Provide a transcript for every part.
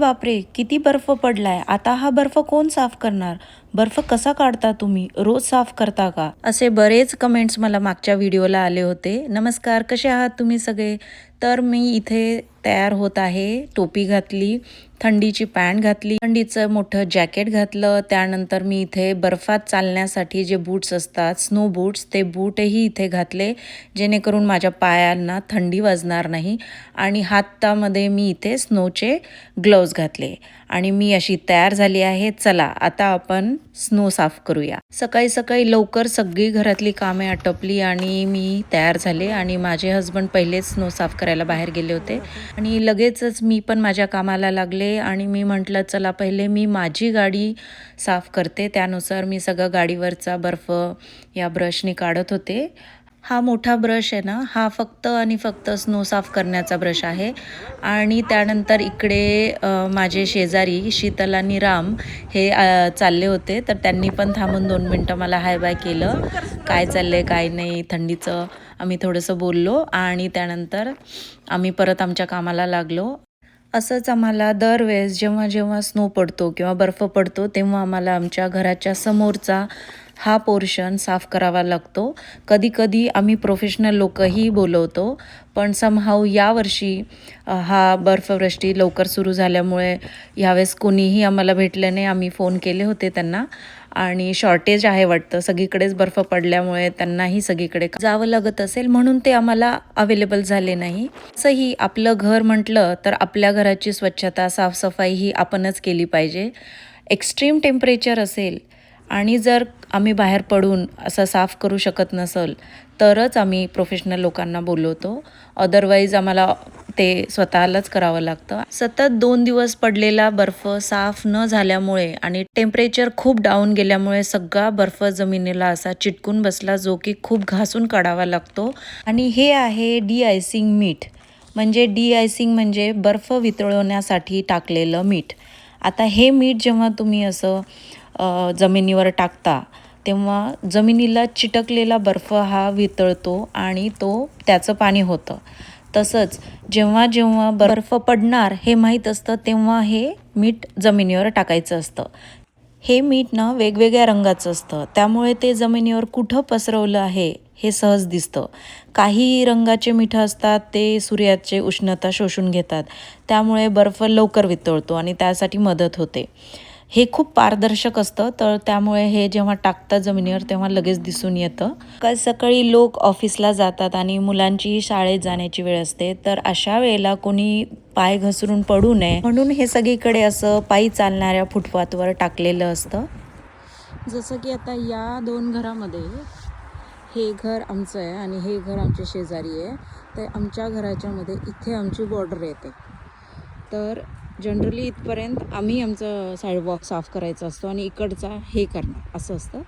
बापरे किती बर्फ पडलाय. आता हा बर्फ कोण साफ करणार? बर्फ कसा काढता तुम्ही? रोज साफ करता का? असे बरेच कमेंट्स मला मागच्या व्हिडिओला आले होते. नमस्कार कसे आहात तुम्ही सगळे? तर मी इथे तयार होत आहे टोपी घातली. थंडीची पॅन्ट घातली थंडीचं मोठं जॅकेट घातलं. त्यानंतर मी इथे बर्फात चालण्यासाठी जे बूट्स असतात स्नो बूट्स ते बूटही इथे घातले जेणेकरून माझ्या पायांना थंडी वाजणार नाही. आणि हातामध्ये मी इथे स्नोचे ग्लोव्ज घातले. आणि मी अशी तयार झाली आहे. चला आता आपण स्नो साफ करूया. सकाळी सकाळी लवकर सगळी घरातली कामे आटपली आणि मी तयार झाले. आणि माझे हस्बंड पहिलेच स्नो साफ करायला बाहेर गेले होते. आणि लगेचच मी पण माझ्या कामाला लागले. आणि मी म्हटलं चला पहिले मी माझी गाडी साफ करते. त्यानुसार मी सगळं गाडीवरचा बर्फ या ब्रशने काढत होते. हा मोठा ब्रश आहे ना हा फक्त आणि फक्त स्नो साफ करण्याचा ब्रश आहे. आणि त्यानंतर इकडे माझे शेजारी शीतल आणि राम हे चालले होते. तर त्यांनी पण थांबून दोन मिनटं मला हाय बाय केलं. काय चाललंय काय नाही थंडीचं आम्ही थोडंसं बोललो. आणि त्यानंतर आम्ही परत आमच्या कामाला लागलो. असंच आम्हाला दरवेळेस जेव्हा जेव्हा स्नो पडतो किंवा बर्फ पडतो तेव्हा आम्हाला आमच्या घराच्या समोरचा हा पोर्शन साफ करावा लागतो. कधीकधी आम्ही प्रोफेशनल लोकही बोलवतो पण समहाऊ यावर्षी हा बर्फवृष्टी लवकर सुरू झाल्यामुळे ह्यावेळेस कोणीही आम्हाला भेटलं नाही. आम्ही फोन केले होते त्यांना आणि शॉर्टेज आहे वाटतं. सगळीकडेच बर्फ पडल्यामुळे त्यांनाही सगळीकडे जावं लागत असेल म्हणून ते आम्हाला अवेलेबल झाले नाही. असंही आपलं घर म्हटलं तर आपल्या घराची स्वच्छता साफसफाई ही आपणच केली पाहिजे. एक्स्ट्रीम टेम्परेचर असेल आणि जर आम्ही बाहेर पडून असं साफ करू शकत नसल तरच आम्ही प्रोफेशनल लोकांना बोलवतो. अदरवाईज आम्हाला ते स्वतःलाच करावं लागतं. सतत दोन दिवस पडलेला बर्फ साफ न झाल्यामुळे आणि टेम्परेचर खूप डाऊन गेल्यामुळे सगळा बर्फ जमिनीला असा चिटकून बसला जो की खूप घासून काढावा लागतो. आणि हे आहे डी आयसिंग मीठ. म्हणजे डी आयसिंग म्हणजे बर्फ वितळवण्यासाठी टाकलेलं मीठ. आता हे मीठ जेव्हा तुम्ही असं जमिनीवर टाकता तेव्हा जमिनीला चिटकलेला बर्फ हा वितळतो आणि तो त्याचं पाणी होतं. तसंच जेव्हा जेव्हा बर्फ पडणार हे माहीत असतं तेव्हा हे मीठ जमिनीवर टाकायचं असतं. हे मीठ ना वेगवेगळ्या रंगाचं असतं. त्यामुळे ते जमिनीवर कुठं पसरवलं आहे हे सहज दिसतं. काही रंगाचे मिठं असतात ते सूर्याचे उष्णता शोषून घेतात. त्यामुळे बर्फ लवकर वितळतो आणि त्यासाठी मदत होते. हे खूप पारदर्शक असतं. तर त्यामुळे हे जेव्हा टाकतात जमिनीवर तेव्हा लगेच दिसून येतं. का सकाळी लोक ऑफिसला जातात आणि मुलांची शाळेत जाण्याची वेळ असते. तर अशा वेळेला कोणी पाय घसरून पडू नये. म्हणून हे सगळीकडे असं पायी चालणाऱ्या फुटपाथवर टाकलेलं असतं. जसं की आता या दोन घरामध्ये हे घर आमचं आहे आणि हे घर आमच्या शेजारी आहे. तर आमच्या घराच्यामध्ये इथे आमची बॉर्डर येते. तर जनरली इथपर्यंत आम्ही आमचं साईडवॉक साफ करायचा असतो आणि इकडचा हे करणार असं असतं.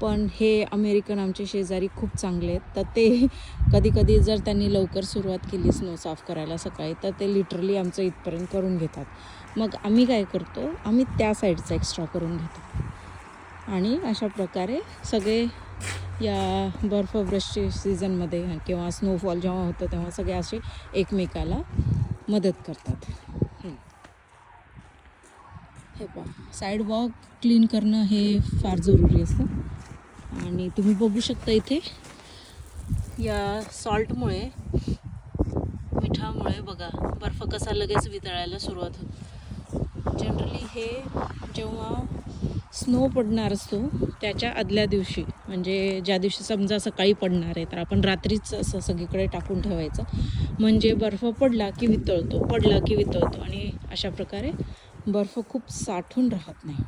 पण हे अमेरिकन आमचे शेजारी खूप चांगले आहेत. तर ते कधी कधी जर त्यांनी लवकर सुरुवात केली स्नो साफ करायला सकाळी तर ते लिटरली आमचं इथपर्यंत करून घेतात. मग आम्ही काय करतो आम्ही त्या साईडचा एक्स्ट्रा करून घेतो. आणि अशा प्रकारे सगळे या बर्फवृष्टी सीझनमध्ये किंवा स्नोफॉल जेव्हा होतं तेव्हा सगळे असे एकमेकाला मदत करतात. हे पहा. साईड वॉक क्लीन करणं हे फार जरुरी असतं. आणि तुम्ही बघू शकता इथे या सॉल्टमुळे मिठामुळे बघा बर्फ कसा लगेच वितळायला सुरुवात होते. जनरली हे जेव्हा स्नो पडणार असतो त्याच्या आदल्या दिवशी म्हणजे ज्या दिवशी समजा सकाळी पडणार आहे तर आपण रात्रीच असं सगळीकडे टाकून ठेवायचं. म्हणजे बर्फ पडला की वितळतो पडला की वितळतो आणि अशा प्रकारे बर्फ खूप साठून राहत नाही.